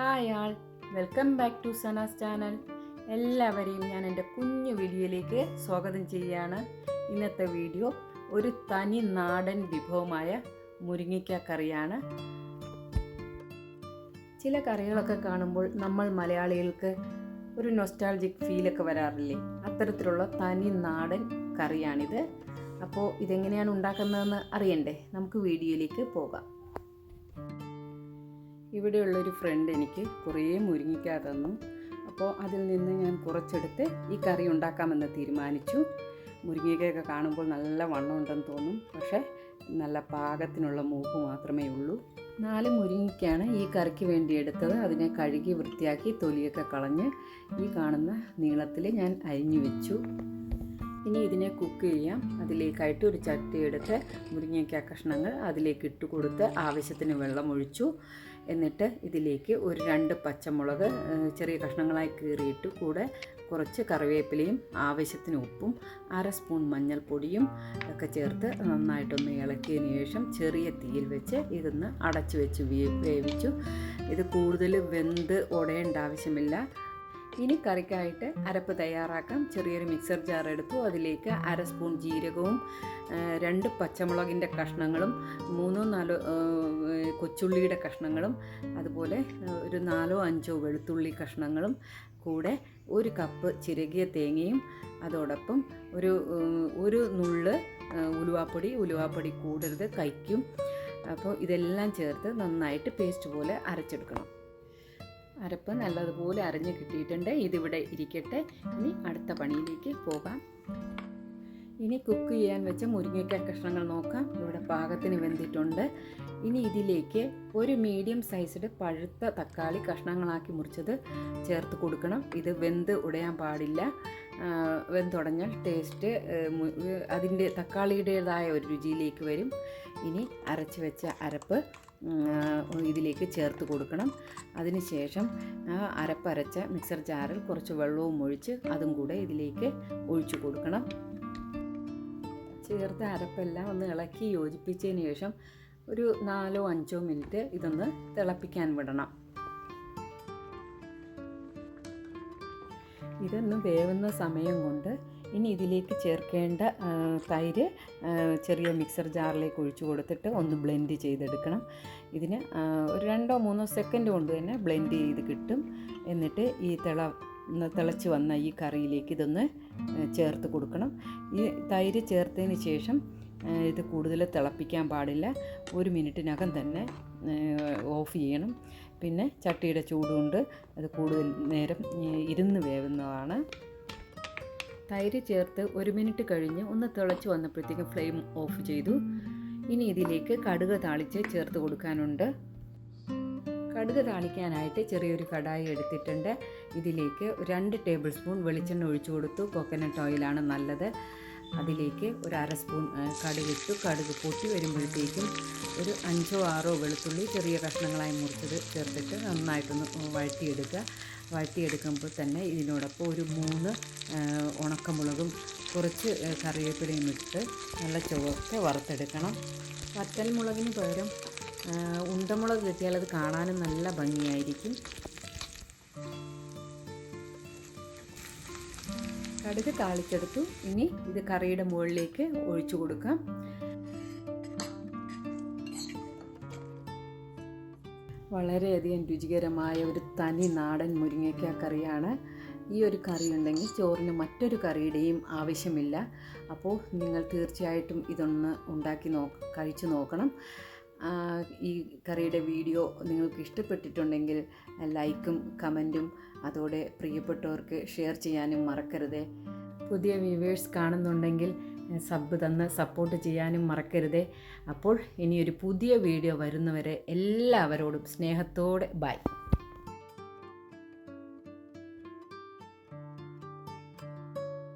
Hi all. Welcome back to Sana's channel. എല്ലാവരെയും ഞാൻ എന്റെ കുഞ്ഞു വീഡിയോയിലേക്ക് സ്വാഗതം ചെയ്യുകയാണ്. ഇന്നത്തെ വീഡിയോ ഒരു തനി നാടൻ വിഭവമായ മുരിങ്ങയ്ക്ക കറിയാണ്. ചില കറികളൊക്കെ കാണുമ്പോൾ നമ്മൾ മലയാളികൾക്ക് ഒരു നൊസ്റ്റാൾജിക് ഫീലൊക്കെ വരാറില്ലേ? അത്തരത്തിലുള്ള തനി നാടൻ കറിയാണിത്. അപ്പോൾ ഇതെങ്ങനെയാണ് ഉണ്ടാക്കുന്നതെന്ന് അറിയണ്ടേ? നമുക്ക് വീഡിയോയിലേക്ക് പോകാം. ഇവിടെയുള്ളൊരു ഫ്രണ്ട് എനിക്ക് കുറേ മുരിങ്ങിക്ക തന്നു അപ്പോൾ അതിൽ നിന്ന് ഞാൻ കുറച്ചെടുത്ത് ഈ കറി ഉണ്ടാക്കാമെന്ന് തീരുമാനിച്ചു. മുരിങ്ങയ്ക്കൊക്കെ കാണുമ്പോൾ നല്ല വണ്ണം ഉണ്ടെന്ന് തോന്നും. പക്ഷേ നല്ല പാകത്തിനുള്ള മൂപ്പ് മാത്രമേ ഉള്ളൂ. നാല് മുരിങ്ങയ്ക്കാണ് ഈ കറിക്ക് വേണ്ടി എടുത്തത്. അതിനെ കഴുകി വൃത്തിയാക്കി തൊലിയൊക്കെ കളഞ്ഞ് ഈ കാണുന്ന നീളത്തിൽ ഞാൻ അരിഞ്ഞു വെച്ചു. ഇനി ഇതിനെ കുക്ക് ചെയ്യാം. അതിലേക്കായിട്ട് ഒരു ചട്ടി എടുത്ത് മുരിങ്ങയ്ക്ക കഷ്ണങ്ങൾ അതിലേക്ക് ഇട്ട് കൊടുത്ത് ആവശ്യത്തിന് വെള്ളം ഒഴിച്ചു. എന്നിട്ട് ഇതിലേക്ക് ഒരു രണ്ട് പച്ചമുളക് ചെറിയ കഷ്ണങ്ങളായി കീറിയിട്ട് കൂടെ കുറച്ച് കറിവേപ്പിലയും ആവശ്യത്തിന് ഉപ്പും അര സ്പൂൺ മഞ്ഞൾപ്പൊടിയും ഒക്കെ ചേർത്ത് നന്നായിട്ടൊന്ന് ഇളക്കിയതിന് ശേഷം ചെറിയ തീയിൽ വെച്ച് ഇതൊന്ന് അടച്ചു വെച്ച് വേവിച്ചു. ഇത് കൂടുതൽ വെന്ത് ഉടയേണ്ട ആവശ്യമില്ല. ഇനി കറിക്കായിട്ട് അരപ്പ് തയ്യാറാക്കാം. ചെറിയൊരു മിക്സർ ജാർ എടുത്തു. അതിലേക്ക് അര സ്പൂൺ ജീരകവും രണ്ട് പച്ചമുളകിന്റെ കഷ്ണങ്ങളും മൂന്നോ നാലോ കൊച്ചുള്ളിയുടെ കഷ്ണങ്ങളും അതുപോലെ ഒരു നാലോ അഞ്ചോ വെളുത്തുള്ളി കഷ്ണങ്ങളും കൂടെ ഒരു കപ്പ് ചിരകിയ തേങ്ങയും അതോടൊപ്പം ഒരു ഒരു നുള്ള് ഉലുവാപ്പൊടി ഉലുവാപ്പൊടി കൂടരുത് കയ്ക്കും. അപ്പോൾ ഇതെല്ലാം ചേർത്ത് നന്നായിട്ട് പേസ്റ്റ് പോലെ അരച്ചെടുക്കണം. അരപ്പ് നല്ലതുപോലെ അരഞ്ഞു കിട്ടിയിട്ടുണ്ട്. ഇതിവിടെ ഇരിക്കട്ടെ. ഇനി അടുത്ത പണിയിലേക്ക് പോകാം. ഇനി കുക്ക് ചെയ്യാൻ വെച്ച മുരിങ്ങയ്ക്ക കഷ്ണങ്ങൾ നോക്കാം. ഇവിടെ പാകത്തിന് വെന്തിട്ടുണ്ട്. ഇനി ഇതിലേക്ക് ഒരു മീഡിയം സൈസിൽ പഴുത്ത തക്കാളി കഷ്ണങ്ങളാക്കി മുറിച്ചത് ചേർത്ത് കൊടുക്കണം. ഇത് വെന്ത് ഉടയാൻ പാടില്ല. വെന്തുടഞ്ഞാൽ ടേസ്റ്റ് അതിന്റെ തക്കാളിയുടേതായ ഒരു രുചിയിലേക്ക് വരും. ഇനി അരച്ച് വെച്ച അരപ്പ് ഇതിലേക്ക് ചേർത്ത് കൊടുക്കണം. അതിനുശേഷം അരപ്പരച്ച മിക്സർ ജാറിൽ കുറച്ച് വെള്ളവും ഒഴിച്ച് അതും കൂടെ ഇതിലേക്ക് ഒഴിച്ചു കൊടുക്കണം. ചേർത്ത് അരപ്പെല്ലാം ഒന്ന് ഇളക്കി യോജിപ്പിച്ചതിന് ശേഷം ഒരു നാലോ അഞ്ചോ മിനിറ്റ് ഇതൊന്ന് തിളപ്പിക്കാൻ വിടണം. ഇതൊന്ന് വേവുന്ന സമയം കൊണ്ട് ഇനി ഇതിലേക്ക് ചേർക്കേണ്ട തൈര് ചെറിയ മിക്സർ ജാറിലേക്ക് ഒഴിച്ചു കൊടുത്തിട്ട് ഒന്ന് ബ്ലെൻഡ് ചെയ്തെടുക്കണം. ഇതിന് ഒരു രണ്ടോ മൂന്നോ സെക്കൻഡ് കൊണ്ട് തന്നെ ബ്ലെൻഡ് ചെയ്ത് കിട്ടും. എന്നിട്ട് ഈ തിള തിളച്ച് വന്ന ഈ കറിയിലേക്ക് ഇതൊന്ന് ചേർത്ത് കൊടുക്കണം. ഈ തൈര് ചേർത്തതിന് ശേഷം ഇത് കൂടുതൽ തിളപ്പിക്കാൻ പാടില്ല. ഒരു മിനിറ്റിനകം തന്നെ ഓഫ് ചെയ്യണം. പിന്നെ ചട്ടിയുടെ ചൂടുകൊണ്ട് അത് കൂടുതൽ നേരം ഇരുന്ന് വേവുന്നതാണ്. തൈര് ചേർത്ത് ഒരു മിനിറ്റ് കഴിഞ്ഞ് ഒന്ന് തിളച്ച് വന്നപ്പോഴത്തേക്കും ഫ്ലെയിം ഓഫ് ചെയ്തു. ഇനി ഇതിലേക്ക് കടുക് താളിച്ച് ചേർത്ത് കൊടുക്കാനുണ്ട്. കടുക് താളിക്കാനായിട്ട് ചെറിയൊരു കടായി എടുത്തിട്ടുണ്ട്. ഇതിലേക്ക് രണ്ട് ടേബിൾ സ്പൂൺ വെളിച്ചെണ്ണ ഒഴിച്ചു കൊടുത്തു. കോക്കനട്ട് ഓയിലാണ് നല്ലത്. അതിലേക്ക് ഒരു അര സ്പൂൺ കടുകിട്ടു കടുക് പൊട്ടി വരുമ്പോഴത്തേക്കും ഒരു അഞ്ചോ ആറോ വെളുത്തുള്ളി ചെറിയ കഷ്ണങ്ങളായി മുറിച്ചത് ചേർത്തിട്ട് നന്നായിട്ടൊന്ന് വഴറ്റിയെടുക്കുക. വഴറ്റിയെടുക്കുമ്പോൾ തന്നെ ഇതിനോടൊപ്പം ഒരു മൂന്ന് ഉണക്കമുളകും കുറച്ച് കറിവേപ്പിലയും ഇട്ട് നല്ല ചുവക്കെ വറുത്തെടുക്കണം. വറ്റൽമുളകിന് പകരം ഉണ്ടമുളക് കിട്ടിയാൽ അത് കാണാനും നല്ല ഭംഗിയായിരിക്കും. കടുക് താളിച്ചെടുത്തു. ഇനി ഇത് കറിയുടെ മുകളിലേക്ക് ഒഴിച്ചു കൊടുക്കാം. വളരെയധികം രുചികരമായ ഒരു തനി നാടൻ മുരിങ്ങയ്ക്ക കറിയാണ്. ഈ ഒരു കറി ഉണ്ടെങ്കിൽ ചോറിന് മറ്റൊരു കറിയുടെയും ആവശ്യമില്ല. അപ്പോൾ നിങ്ങൾ തീർച്ചയായിട്ടും ഇതൊന്ന് ഉണ്ടാക്കി നോ കഴിച്ചു നോക്കണം. ഈ കറിയുടെ വീഡിയോ നിങ്ങൾക്ക് ഇഷ്ടപ്പെട്ടിട്ടുണ്ടെങ്കിൽ ലൈക്കും കമന്റും അതോടെ പ്രിയപ്പെട്ടവർക്ക് ഷെയർ ചെയ്യാനും മറക്കരുത്. പുതിയ വ്യൂവേഴ്സ് കാണുന്നുണ്ടെങ്കിൽ സബ് തന്ന് സപ്പോർട്ട് ചെയ്യാനും മറക്കരുതേ. അപ്പോൾ ഇനിയൊരു പുതിയ വീഡിയോ വരുന്നവരെ എല്ലാവരോടും സ്നേഹത്തോടെ ബൈ.